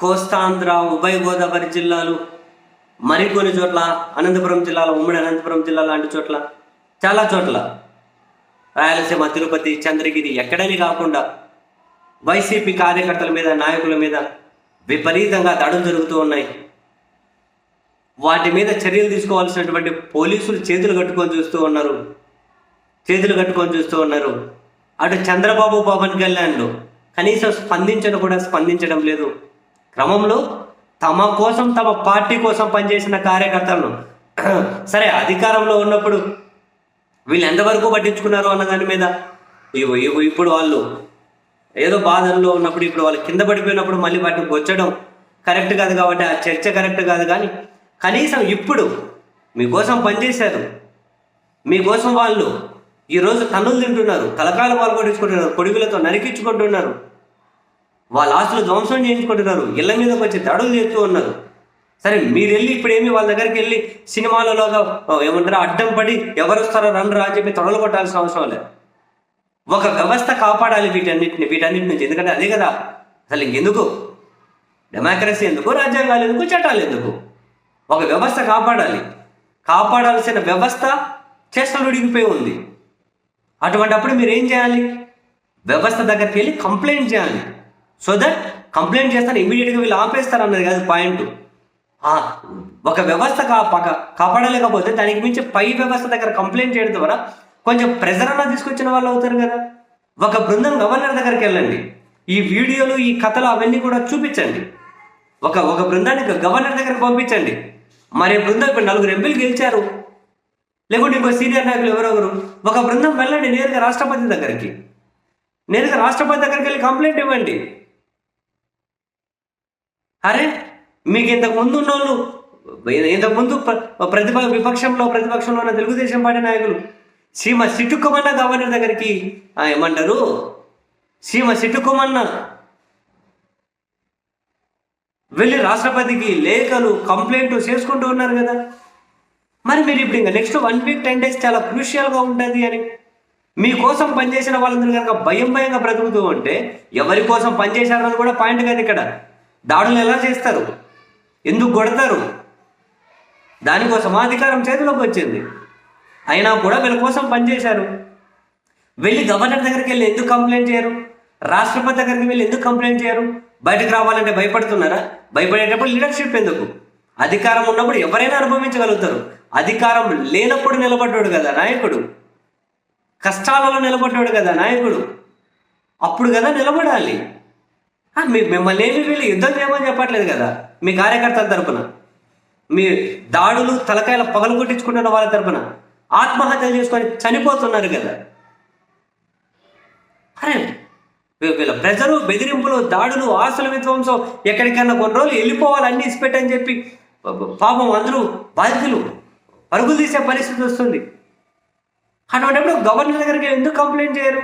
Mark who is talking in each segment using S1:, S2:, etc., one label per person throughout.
S1: కోస్తాంధ్ర ఉభయ గోదావరి జిల్లాలు మరికొన్ని చోట్ల అనంతపురం జిల్లాలో ఉమ్మడి అనంతపురం జిల్లా లాంటి చోట్ల చాలా చోట్ల. రాయలసీమ తిరుపతి చంద్రగిరి ఎక్కడని కాకుండా వైసీపీ కార్యకర్తల మీద నాయకుల మీద విపరీతంగా దాడులు జరుగుతూ ఉన్నాయి. వాటి మీద చర్యలు తీసుకోవాల్సినటువంటి పోలీసులు చేతులు కట్టుకొని చూస్తూ ఉన్నారు. చేతులు కట్టుకొని చూస్తూ ఉన్నారు. అటు చంద్రబాబు పవన్ కళ్యాణ్లు కనీసం స్పందించడం కూడా స్పందించడం లేదు. క్రమంలో తమ కోసం తమ పార్టీ కోసం పనిచేసిన కార్యకర్తలను సరే అధికారంలో ఉన్నప్పుడు వీళ్ళు ఎంతవరకు పట్టించుకున్నారు అన్న దాని మీద? ఇగో ఇగో ఇప్పుడు వాళ్ళు ఏదో బాధల్లో ఉన్నప్పుడు ఇప్పుడు వాళ్ళు కింద పడిపోయినప్పుడు మళ్ళీ వాటిని వచ్చడం కరెక్ట్ కాదు కాబట్టి ఆ చర్చ కరెక్ట్ కాదు కానీ కనీసం ఇప్పుడు మీకోసం పనిచేశారు. మీకోసం వాళ్ళు ఈరోజు కన్నులు తింటున్నారు తలకాయలు పాల్గొట్టించుకుంటున్నారు కొట్టించుకుంటున్నారు కొడుకులతో నరికించుకుంటున్నారు. వాళ్ళ ఆస్తులు ధ్వంసం చేయించుకుంటున్నారు. ఇళ్ళ మీదకి వచ్చి దాడులు చేస్తూ ఉన్నారు. సరే మీరు వెళ్ళి ఇప్పుడు ఏమి వాళ్ళ దగ్గరికి వెళ్ళి సినిమాలలోగా ఓ, ఏమంటారు అడ్డం పడి ఎవరు వస్తారో రండి రా అని చెప్పి తొడలు కొట్టాల్సిన అవసరం లేదు. ఒక వ్యవస్థ కాపాడాలి వీటన్నిటిని వీటన్నిటి నుంచి. ఎందుకంటే అదే కదా. అసలు ఇంకెందుకు? డెమోక్రసీ ఎందుకు? రాజ్యాంగాలు ఎందుకు? చట్టాలు ఎందుకు? ఒక వ్యవస్థ కాపాడాలి. కాపాడాల్సిన వ్యవస్థ చేష్టలు ఉడిగిపోయి ఉంది. అటువంటప్పుడు మీరు ఏం చేయాలి? వ్యవస్థ దగ్గరికి వెళ్ళి కంప్లైంట్ చేయాలి. సో దట్ కంప్లైంట్ చేస్తాను ఇమీడియట్గా వీళ్ళు ఆపేస్తారు అన్నది కాదు పాయింట్ ఒక వ్యవస్థ కాపాడలేకపోతే దానికి మించి పై వ్యవస్థ దగ్గర కంప్లైంట్ చేయడం ద్వారా కొంచెం ప్రెజర్ అన్న తీసుకొచ్చిన వాళ్ళు అవుతారు కదా. ఒక బృందం గవర్నర్ దగ్గరికి వెళ్ళండి. ఈ వీడియోలు ఈ కథలు అవన్నీ కూడా చూపించండి. ఒక ఒక బృందాన్ని గవర్నర్ దగ్గరకు పంపించండి. మరి బృందం ఇప్పుడు నలుగురు ఎంపీలు గెలిచారు. లేకుంటే ఇంకో సీనియర్ నాయకులు ఎవరెవరు ఒక బృందం వెళ్ళండి నేరుగా రాష్ట్రపతి దగ్గరికి. నేరుగా రాష్ట్రపతి దగ్గరికి వెళ్ళి కంప్లైంట్ ఇవ్వండి. అరే మీకు ఇంతకు ముందు ఉన్నోళ్ళు ఇంతకు ముందు ప్రతిప విపక్షంలో ప్రతిపక్షంలో ఉన్న తెలుగుదేశం పార్టీ నాయకులు సీమ సిట్టుకోమన్న గవర్నర్ దగ్గరికి ఏమంటారు? సీమ సిట్టుకోమన్న వెళ్ళి రాష్ట్రపతికి లేఖలు కంప్లైంట్ చేసుకుంటూ ఉన్నారు కదా. మరి మీరు ఇప్పుడు ఇంకా next one week ten days చాలా క్రూషియల్గా ఉంటుంది అని. మీకోసం పనిచేసిన వాళ్ళందరూ కనుక భయం భయంగా బ్రతుకుతూ ఉంటే ఎవరి కోసం పనిచేశారన్నది కూడా పాయింట్ కాదు ఇక్కడ. దాడులు ఎలా చేస్తారు? ఎందుకు కొడతారు? దానికోసం అధికారం చేతిలోకి వచ్చింది. అయినా కూడా వీళ్ళ కోసం పనిచేశారు. వెళ్ళి గవర్నర్ దగ్గరికి వెళ్ళి ఎందుకు కంప్లైంట్ చేయరు? రాష్ట్రపతి దగ్గరికి వెళ్ళి ఎందుకు కంప్లైంట్ చేయరు? బయటకు రావాలంటే భయపడుతున్నారా? భయపడేటప్పుడు లీడర్షిప్ ఎందుకు? అధికారం ఉన్నప్పుడు ఎవరైనా అనుభవించగలుగుతారు. అధికారం లేనప్పుడు నిలబడ్డాడు కదా నాయకుడు. కష్టాలలో నిలబడ్డాడు కదా నాయకుడు. అప్పుడు కదా నిలబడాలి. మీరు మిమ్మల్ని ఏమి వీళ్ళు యుద్ధం చేయమని చెప్పట్లేదు కదా? మీ కార్యకర్తల తరపున. మీ దాడులు తలకాయల పగలు కొట్టించుకుంటున్న వాళ్ళ తరపున. ఆత్మహత్యలు చేసుకొని చనిపోతున్నారు కదా? అరే వీళ్ళ ప్రజలు బెదిరింపులు దాడులు ఆస్తుల విధ్వంసం ఎక్కడికన్నా కొన్ని రోజులు వెళ్ళిపోవాలి అన్ని ఇసిపెట్టని చెప్పి పాపం అందరూ బాధితులు పరుగులు తీసే పరిస్థితి వస్తుంది. అటువంటిప్పుడు గవర్నర్ దగ్గరికి వెళ్ళి ఎందుకు కంప్లైంట్ చేయరు?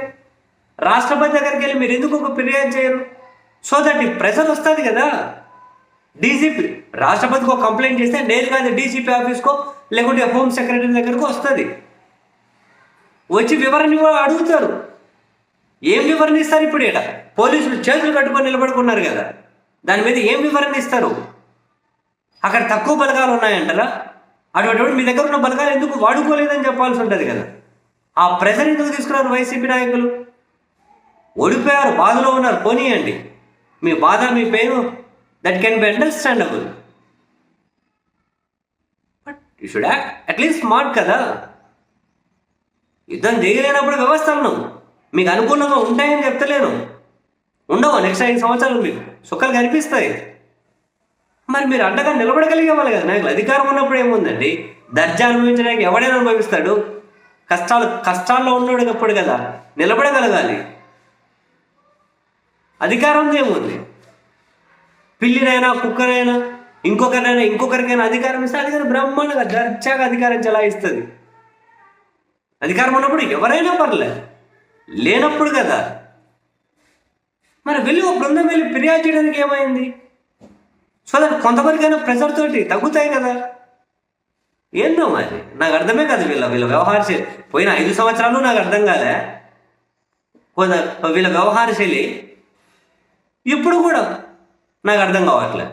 S1: రాష్ట్రపతి దగ్గరికి వెళ్ళి మీరు ఎందుకు ఒక ఫిర్యాదు చేయరు? సో దట్ ఈ ప్రెషర్ వస్తుంది కదా డీజీపీ రాష్ట్రపతికో కంప్లైంట్ చేస్తే నేరుగా అది డీజీపీ ఆఫీస్కో లేకుంటే హోమ్ సెక్రటరీ దగ్గరకు వస్తుంది. వచ్చి వివరణ అడుగుతారు. ఏం వివరణ ఇస్తారు ఇప్పుడు ఇక్కడ? పోలీసులు చేతులు కట్టుకొని నిలబడుకున్నారు కదా. దాని మీద ఏం వివరణ ఇస్తారు? అక్కడ తక్కువ బలగాలు ఉన్నాయంటారా? అటువంటి మీ దగ్గర ఉన్న బలగాలు ఎందుకు వాడుకోలేదని చెప్పాల్సి ఉంటుంది కదా. ఆ ప్రెజర్ ఎందుకు తీసుకున్నారు వైసీపీ నాయకులు? ఓడిపోయారు బాధలో ఉన్నారు పోనీయండి. మీ బాధ మీ pain that can be understandable but you should act at least smart కదా. యుద్ధం చేయలేనప్పుడు వ్యవస్థలను మీకు అనుకూలంగా ఉంటాయని చెప్తలేను. ఉండవు నెక్స్ట్ ఐదు సంవత్సరాలు మీకు. సుఖాలు కనిపిస్తాయి. మరి మీరు అండగా నిలబడగలిగే వాళ్ళు కదా. నాకు అధికారం ఉన్నప్పుడు ఏముందండి? దర్జా అనుభవించడానికి ఎవడైనా అనుభవిస్తాడు? కష్టాలు కష్టాల్లో ఉన్నాడు అప్పుడు కదా? నిలబడగలగాలి. అధికారం ఏముంది? పిల్లినైనా కుక్కనైనా ఇంకొకరినైనా ఇంకొకరికైనా అధికారం ఇస్తే అధికారం బ్రహ్మాండంగా దర్జాగా అధికారం చెలాయిస్తుంది. అధికారం ఉన్నప్పుడు ఎవరైనా పర్లే లేనప్పుడు కదా. మరి వెళ్ళి ఒక బృందం వెళ్ళి ఫిర్యాదు చేయడానికి ఏమైంది? సో దట్ కొంతవరకైనా ప్రెషర్ తోటి తగ్గుతాయి కదా. ఏందో మరి? నాకు అర్థమే కాదు వీళ్ళ వీళ్ళ వ్యవహార శైలి. పోయిన ఐదు సంవత్సరాలు నాకు అర్థం కాలే. వీళ్ళ వ్యవహార శైలి ఇప్పుడు కూడా నాకు అర్థం కావట్లే.